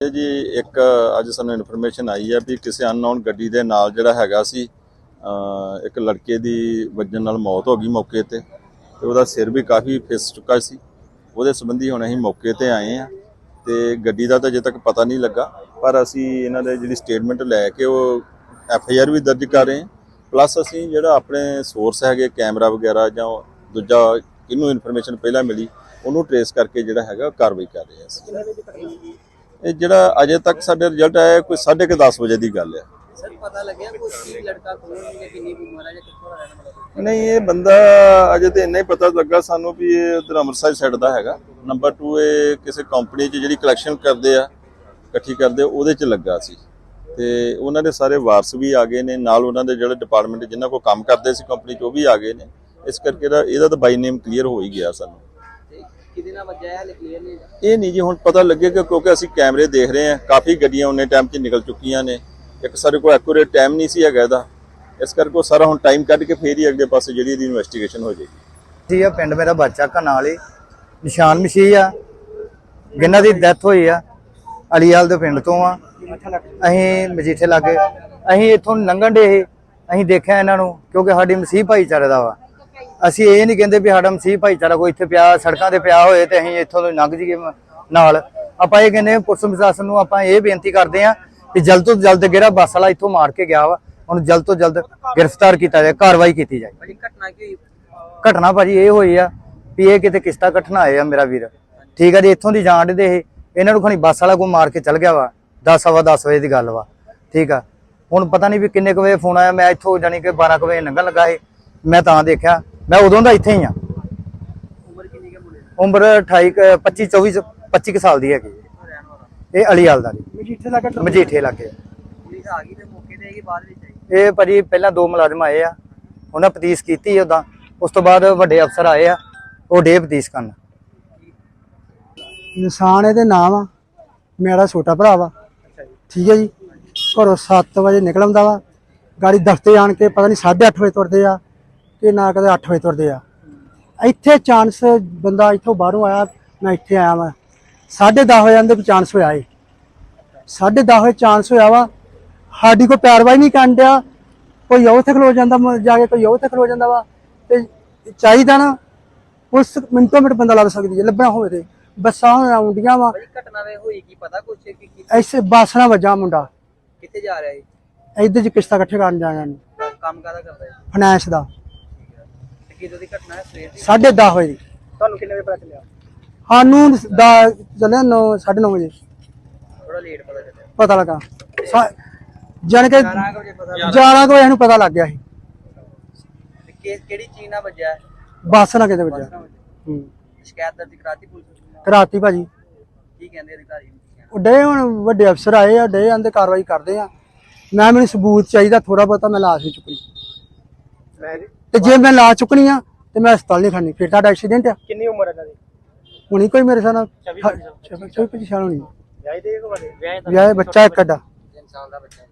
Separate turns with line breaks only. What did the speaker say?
ਇਹ ਜੀ ਇੱਕ ਅੱਜ ਸਾਨੂੰ ਇਨਫੋਰਮੇਸ਼ਨ ਆਈ ਹੈ ਵੀ ਕਿਸੇ ਅਨਨੋਨ ਗੱਡੀ ਦੇ ਨਾਲ ਜਿਹੜਾ ਹੈਗਾ ਸੀ ਇੱਕ ਲੜਕੇ ਦੀ ਵੱਜਣ ਨਾਲ ਮੌਤ ਹੋ ਗਈ ਮੌਕੇ ਤੇ ਤੇ ਉਹਦਾ ਸਿਰ ਵੀ ਕਾਫੀ ਫਿਸ ਚੁੱਕਾ ਸੀ। ਉਹਦੇ ਸੰਬੰਧੀ ਹੁਣ ਅਸੀਂ ਮੌਕੇ ਤੇ ਆਏ ਆ ਤੇ ਗੱਡੀ ਦਾ ਤਾਂ ਅਜੇ ਤੱਕ ਪਤਾ ਨਹੀਂ ਲੱਗਾ, ਪਰ ਅਸੀਂ ਇਹਨਾਂ ਦੇ ਜਿਹੜੀ ਸਟੇਟਮੈਂਟ ਲੈ ਕੇ ਉਹ ਐਫ ਆਈ ਆਰ ਵੀ ਦਰਜ ਕਰ ਰਹੇ ਹਾਂ। ਪਲੱਸ ਅਸੀਂ ਜਿਹੜਾ ਆਪਣੇ ਸੋਰਸ ਹੈਗੇ ਕੈਮਰਾ ਵਗੈਰਾ ਜਾਂ ਦੂਜਾ ਕਿਹਨੂੰ ਇਨਫੋਰਮੇਸ਼ਨ ਪਹਿਲਾਂ ਮਿਲੀ, ਉਹਨੂੰ ਟਰੇਸ ਕਰਕੇ ਜਿਹੜਾ ਹੈਗਾ ਕਾਰਵਾਈ ਕਰ ਰਹੇ ਹਾਂ ਅਸੀਂ। ਇਹ ਜਿਹੜਾ ਅਜੇ ਤੱਕ ਸਾਡੇ ਰਿਜ਼ਲਟ ਆਇਆ ਕੋਈ 10:30 ਵਜੇ ਦੀ ਗੱਲ ਹੈ।
ਸਰ ਪਤਾ ਲੱਗਿਆ ਕੋਈ ਕੀ ਲੜਕਾ ਕੌਣ ਹੈ ਕਿੰਨੀ ਉਮਰ ਹੈ ਜਾਂ ਕਿੱਥੋਂ ਦਾ ਰਹਿਣ ਵਾਲਾ ਹੈ?
ਨਹੀਂ ਇਹ ਬੰਦਾ ਅਜੇ ਤੇ ਇੰਨਾ ਹੀ ਪਤਾ ਲੱਗਾ ਸਾਨੂੰ ਵੀ ਇਹ ਉਧਰ ਅੰਮ੍ਰਿਤਸਰ ਸਾਈਡ ਦਾ ਹੈਗਾ। ਨੰਬਰ 2 ਇਹ ਕਿਸੇ ਕੰਪਨੀ 'ਚ ਜਿਹੜੀ ਕਲੈਕਸ਼ਨ ਕਰਦੇ ਆ ਇਕੱਠੀ ਕਰਦੇ ਉਹਦੇ 'ਚ ਲੱਗਾ ਸੀ। ਤੇ ਉਹਨਾਂ ਦੇ ਸਾਰੇ ਵਾਰਸ ਵੀ ਆ ਗਏ ਨੇ ਨਾਲ ਉਹਨਾਂ ਦੇ ਜਿਹੜੇ ਡਿਪਾਰਟਮੈਂਟ ਜਿਨ੍ਹਾਂ ਕੋਲ ਕੰਮ ਕਰਦੇ ਸੀ ਕੰਪਨੀ 'ਚ ਉਹ ਵੀ ਆ ਗਏ ਨੇ। ਇਸ ਕਰਕੇ ਇਹਦਾ ਇਹਦਾ ਤਾਂ ਬਾਈ ਨੇਮ ਕਲੀਅਰ ਹੋ ਹੀ ਗਿਆ ਸਾਨੂੰ।
ਕਿਹਦੇ ਨਾਲ ਵੱਜਿਆ ਹੈ ਕਲੀਅਰ ਨਹੀਂ ਹੈਗਾ।
ਇਹ ਨਹੀਂ ਜੀ ਹੁਣ ਪਤਾ ਲੱਗੇਗਾ ਕਿਉਂਕਿ ਅਸੀਂ ਕੈਮਰੇ ਦੇਖ ਰਹੇ ਹਾਂ। ਕਾਫੀ ਗੱਡੀਆਂ ਉਹਨੇ ਟਾਈਮ 'ਚ ਨਿਕਲ ਚੁੱਕੀਆਂ ਨੇ। ਇੱਕ ਸਾਡੇ ਕੋਲ ਐਕੂਰੇਟ ਟਾਈਮ ਨਹੀਂ ਸੀ ਹੈਗਾ ਇਹਦਾ। ਇਸ ਕਰਕੇ ਸਾਰਾ ਹੁਣ ਟਾਈਮ ਕੱਢ ਕੇ ਫੇਰ ਹੀ ਅਗਲੇ ਪਾਸੇ ਜਿਹੜੀ ਇਹਦੀ ਇਨਵੈਸਟੀਗੇਸ਼ਨ ਹੋ ਜਾਏਗੀ।
ਜੀ ਆ ਪਿੰਡ ਮੇਰਾ ਬੱਚਾ ਕਨਾਲੀ ਨਿਸ਼ਾਨ ਮਸ਼ੀ ਆ। ਜਿਨ੍ਹਾਂ ਦੀ ਡੈਥ ਹੋਈ ਆ। ਅਲੀਵਾਲ ਦੇ ਪਿੰਡ ਤੋਂ ਆ। ਅਸੀਂ ਮਜੀਠੇ ਲਾਗੇ। ਅਸੀਂ ਇੱਥੋਂ ਲੰਘਣ ਦੇ ਅਸੀਂ ਦੇਖਿਆ ਇਹਨਾਂ ਨੂੰ ਕਿਉਂਕਿ ਸਾਡੀ ਮਸੀਹ ਭਾਈਚਾਰੇ ਦਾ ਵਾ। ਅਸੀਂ ਇਹ ਨਹੀਂ ਕਹਿੰਦੇ ਵੀ ਸਾਡਾ ਮਸੀਹ ਭਾਈਚਾਰਾ ਕੋਈ ਇੱਥੇ ਪਿਆ ਸੜਕਾਂ ਤੇ ਪਿਆ ਹੋਏ ਤੇ ਅਸੀਂ ਇੱਥੋਂ ਤੋਂ ਲੰਘ ਜੀਏ ਨਾਲ। ਆਪਾਂ ਇਹ ਕਹਿੰਦੇ ਪੁਲਿਸ ਪ੍ਰਸ਼ਾਸਨ ਨੂੰ ਆਪਾਂ ਇਹ ਬੇਨਤੀ ਕਰਦੇ ਆ ਕਿ ਜਲਦ ਤੋਂ ਜਲਦ ਜਿਹੜਾ ਬੱਸ ਵਾਲਾ ਇੱਥੋਂ ਮਾਰ ਕੇ ਗਿਆ ਵਾ ਉਹਨੂੰ ਜਲਦ ਤੋਂ ਜਲਦ ਗ੍ਰਿਫਤਾਰ ਕੀਤਾ ਜਾਏ ਕਾਰਵਾਈ ਕੀਤੀ ਜਾਏ।
ਭਾਜੀ ਘਟਨਾ ਕੀ ਹੋਈ?
ਘਟਨਾ ਭਾਜੀ ਇਹ ਹੋਈ ਆ ਵੀ ਇਹ ਕਿਤੇ ਕਿਸ਼ਤਾ ਕੱਟਣਾ ਆਏ ਆ ਮੇਰਾ ਵੀਰ। ਠੀਕ ਆ ਜੀ ਇੱਥੋਂ ਦੀ ਜਾਣ ਦੇ ਇਹ ਇਹਨਾਂ ਨੂੰ ਖਣੀ ਬੱਸ ਵਾਲਾ ਕੋ ਮਾਰ ਕੇ ਚਲ ਗਿਆ ਵਾ 10 ਸਵਾ 10 ਵਜੇ ਦੀ ਗੱਲ ਵਾ। ਠੀਕ ਆ। ਹੁਣ ਪਤਾ ਨਹੀਂ ਵੀ ਕਿੰਨੇ ਕੁ ਵਜੇ ਫੋਨ ਆਇਆ ਮੈਂ ਇੱਥੋਂ ਜਾਣੀ ਕਿ 12 ਕੁ ਵਜੇ ਲੰਘਣ ਲੱਗਾ ਸੀ। ਮੈਂ ਤਾਂ ਦੇਖਿਆ ਮੈਂ ਉਦੋਂ ਦਾ ਇੱਥੇ ਹੀ ਆ
ਉਮਰ ਕਿੰਨੀ ਹੈ। ਮੁੰਡੇ ਦੀ
ਉਮਰ 28 ਕੁ- 25 24 25 ਕੁ ਸਾਲ ਦੀ ਹੈਗੀ। ਇਹ ਅਲੀਵਾਲ ਦਾ
ਮਜੀਠੇ ਲੱਗਾ
ਮਜੀਠੇ ਲੱਗੇ
ਪੁਲਿਸ ਆ ਗਈ ਤੇ ਮੌਕੇ ਤੇ ਆਈ ਬਾਅਦ ਵਿੱਚ ਆਈ
ਇਹ ਭਾਜੀ ਪਹਿਲਾਂ ਦੋ ਮੁਲਾਜ਼ਮ ਆਏ ਆ। ਉਹਨਾਂ ਪਤੀਸ ਕੀਤੀ ਉਦਾਂ ਉਸ ਤੋਂ ਬਾਅਦ ਵੱਡੇ ਅਫਸਰ ਆਏ ਆ। ਉਹ ਡੇ ਪਤੀਸ ਕਰਨ।
ਨਿਸ਼ਾਨ ਇਹਦੇ ਨਾਮ ਆ। ਮੇਰਾ ਛੋਟਾ ਭਰਾ ਵਾ। ਠੀਕ ਹੈ ਜੀ। ਘਰੋਂ 7 ਵਜੇ ਨਿਕਲਦਾ ਵਾ। ਗਾੜੀ ਦਫ਼ਤੇ ਆਣ ਕੇ ਪਤਾ ਨਹੀਂ 8:30 ਵਜੇ ਤੁਰਦੇ ਆ। ਕਿ ਨਾ ਕਦੇ 8 ਵਜੇ ਤੁਰਦੇ ਆ। ਇੱਥੇ ਚਾਂਸ ਬੰਦਾ ਇੱਥੋਂ ਬਾਹਰੋਂ ਆਇਆ ਮੈਂ ਇੱਥੇ ਆਇਆ ਵਾਂ। 10:30 ਹੋ ਜਾਂਦੇ ਚਾਂਸ ਹੋਇਆ ਏ। 10:30 ਹੋਏ ਚਾਂਸ ਹੋਇਆ ਵਾ। ਸਾਡੀ ਕੋਈ ਪੈਰਵਾਈ ਨਹੀਂ ਕਰਨ ਡਿਆ। ਕੋਈ ਉੱਥੇ ਖਲੋ ਜਾਂਦਾ ਜਾ ਕੇ ਕੋਈ ਉੱਥੇ ਖਲੋ ਜਾਂਦਾ ਵਾ। ਤੇ ਚਾਹੀਦਾ ਨਾ ਉਸ ਮਿੰਟੋ ਮਿੰਟ ਬੰਦਾ ਲੱਭ ਸਕਦੀ ਹੈ ਲੱਭਣਾ ਹੋਵੇ ਤੇ। ਬੱਸਾਂ ਆਉਂਦੀਆਂ ਵਾ।
ਘਟਨਾ ਵੇ ਹੋਈ ਕੀ ਪਤਾ ਕੁਛ ਕਿ ਕੀ
ਐਸੇ ਬੱਸ ਨਾਲ ਵੱਜਾ ਮੁੰਡਾ।
ਕਿੱਥੇ ਜਾ ਰਿਹਾ ਹੈ
ਇੱਧਰ ਚ ਕਿਸ਼ਤਾਂ ਇਕੱਠੇ ਕਰਨ ਜਾਣਾ ਨੇ
ਕੰਮ ਕਾਹਦਾ ਕਰਦਾ ਹੈ
ਫਾਈਨੈਂਸ ਦਾ।
ਤੇ ਕਿਦੋਂ ਦੀ ਘਟਨਾ ਹੈ ਸਵੇਰ ਦੀ?
10:30 ਵਜੇ। ਦੀ
ਤੁਹਾਨੂੰ ਕਿੰਨੇ ਵਜੇ ਪਤਾ ਚੱਲਿਆ?
ਸਾਨੂੰ ਦਾ ਚੱਲਿਆ 9 9:30 ਵਜੇ।
ਥੋੜਾ ਲੇਟ ਪਤਾ ਚੱਲਿਆ।
ਪਤਾ ਲੱਗਾ। ਸਾ- ਜਾਣੀ ਕਿ
11 ਵਜੇ ਪਤਾ
11 ਕੁ ਵਜੇ ਨੂੰ ਪਤਾ ਲੱਗ ਗਿਆ ਸੀ।
ਕਿ- ਕਿਹੜੀ ਚੀਜ਼ ਨਾਲ ਵੱਜਿਆ? ਹੈ?
ਬੱਸ ਨਾਲ ਕਿਤੇ ਵੱਜਿਆ।
ਨਾਲ ਵੱਜਿਆ।
ਹੂੰ।
ਸ਼ਿਕਾਇਤ ਦਰਜ ਕਰਾਤੀ ਪੁਲਿਸ ਨੂੰ?
ਕਰਾਤੀ ਭਾਜੀ।
ਕੀ ਕਹਿੰਦੇ ਅਧਿਕਾਰੀ
ਉਹ ਡੇ ਹੁਣ ਵੱਡੇ ਅਫਸਰ ਆਏ ਆ ਡੇ ਆਂਦੇ ਕਾਰਵਾਈ ਕਰਦੇ ਆ। ਮੈਂ ਮੈਨੂੰ ਸਬੂਤ ਚਾਹੀਦਾ ਥੋੜਾ ਬਹੁਤਾ ਮੈਂ ਲਾਸ਼ ਨਹੀਂ ਚੁੱਕਣੀ ਤੇ ਜੇ ਮੈਂ ਲਾਸ਼ ਚੁੱਕਣੀ ਆ ਤੇ ਮੈਂ ਹਸਪਤਾਲ ਨਹੀਂ ਖੜਨੀ ਫਿਰ ਤੁਹਾਡਾ ਐਕਸੀਡੈਂਟ ਆ।
ਕਿੰਨੀ ਉਮਰ ਹੈ ਇਹਨਾਂ ਦੀ
ਹੁਣੀ ਕੋਈ ਮੇਰੇ ਸਾਹ
ਚੌਵੀ, ਪੱਚੀ ਸਾਲ।
ਚੌਵੀ ਪੱਚੀ ਸਾਲ ਹੋਣੀ।
ਵਿਆਹ ਦੇ ਕੋ ਬੜੇ
ਵਿਆਹ ਬੱਚਾ ਇੱਕ ਅੱਡਾ
ਇਨਸਾਨ ਦਾ ਬੱਚਾ।